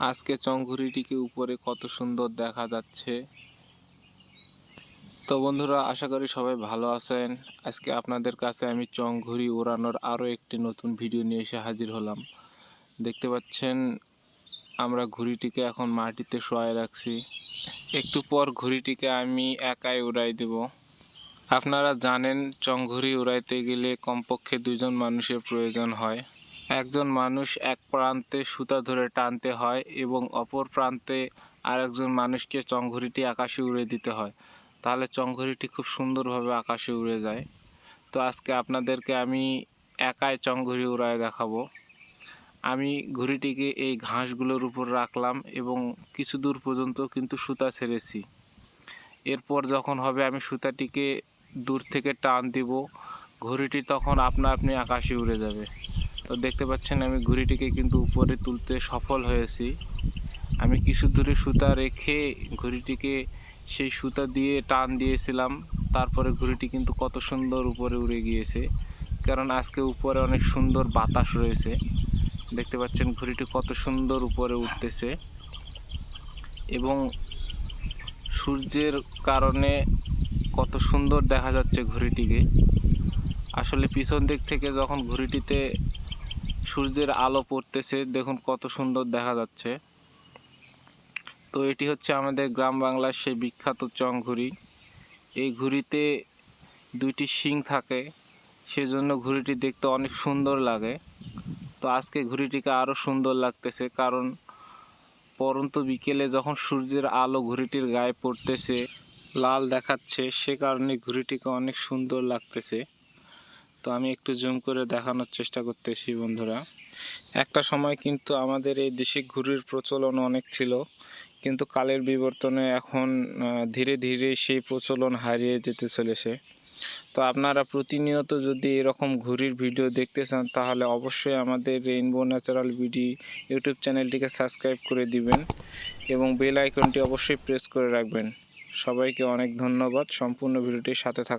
আজকে চংঘুরিটিকে উপরে কত সুন্দর দেখা যাচ্ছে। তো বন্ধুরা, আশা করি সবাই ভালো আছেন। আজকে আপনাদের কাছে আমি চংঘুরি উড়ানোর আরও একটি নতুন ভিডিও নিয়ে এসে হাজির হলাম। দেখতে পাচ্ছেন, আমরা ঘুড়িটিকে এখন মাটিতে শোয়াই রাখছি। একটু পর ঘুড়িটিকে আমি একাই উড়াই দেব। আপনারা জানেন, চংঘুরি উড়াইতে গেলে কমপক্ষে দুজন মানুষের প্রয়োজন হয়। একজন মানুষ এক প্রান্তে সুতা ধরে টানতে হয় এবং অপর প্রান্তে আরেকজন মানুষকে চংঘুরিটি আকাশে উড়ে দিতে হয়। তাহলে চংঘুরিটি খুব সুন্দরভাবে আকাশে উড়ে যায়। তো আজকে আপনাদেরকে আমি একাই চংঘুরি উড়ায় দেখাবো। আমি ঘুড়িটিকে এই ঘাসগুলোর উপর রাখলাম এবং কিছু দূর পর্যন্ত কিন্তু সুতা ছেড়েছি। এরপর যখন হবে আমি সুতাটিকে দূর থেকে টান দিব, ঘুড়িটি তখন আপনা আপনি আকাশে উড়ে যাবে। তো দেখতে পাচ্ছেন আমি ঘুড়িটিকে কিন্তু উপরে তুলতে সফল হয়েছি। আমি কিছু দূরে সুতা রেখে ঘুড়িটিকে সেই সুতা দিয়ে টান দিয়েছিলাম। তারপরে ঘুড়িটি কিন্তু কত সুন্দর উপরে উড়ে গিয়েছে, কারণ আজকে উপরে অনেক সুন্দর বাতাস রয়েছে। দেখতে পাচ্ছেন ঘুড়িটি কত সুন্দর উপরে উঠতেছে এবং সূর্যের কারণে কত সুন্দর দেখা যাচ্ছে ঘুড়িটিকে। আসলে পিছন দিক থেকে যখন ঘুড়িটিতে সূর্যের আলো পড়তেছে, দেখুন কত সুন্দর দেখা যাচ্ছে। তো এটি হচ্ছে আমাদের গ্রাম বাংলার সেই বিখ্যাত চং ঘুড়ি। এই ঘুড়িতে দুইটি শিং থাকে, সেজন্য ঘুড়িটি দেখতে অনেক সুন্দর লাগে। তো আজকে ঘুড়িটিকে আরও সুন্দর লাগতেছে, কারণ পরন্ত বিকেলে যখন সূর্যের আলো ঘুড়িটির গায়ে পড়তেছে, লাল দেখাচ্ছে, সে কারণে ঘুড়িটিকে অনেক সুন্দর লাগতেছে। তো আমি একটু জুম করে দেখানোর চেষ্টা করতেছি, বন্ধুরা। একটা সময় কিন্তু আমাদের এই দেশে ঘুড়ির প্রচলন অনেক ছিল, কিন্তু কালের বিবর্তনে এখন ধীরে ধীরে সেই প্রচলন হারিয়ে যেতে চলেছে। তো আপনারা প্রতিনিয়ত যদি এরকম ঘুড়ির ভিডিও দেখতে চান, তাহলে অবশ্যই আমাদের রেইনবো ন্যাচারাল বিডি ইউটিউব চ্যানেলটিকে সাবস্ক্রাইব করে দিবেন এবং বেল আইকনটি অবশ্যই প্রেস করে রাখবেন। সবাইকে অনেক ধন্যবাদ। সম্পূর্ণ ভিডিওটির সাথে থাকা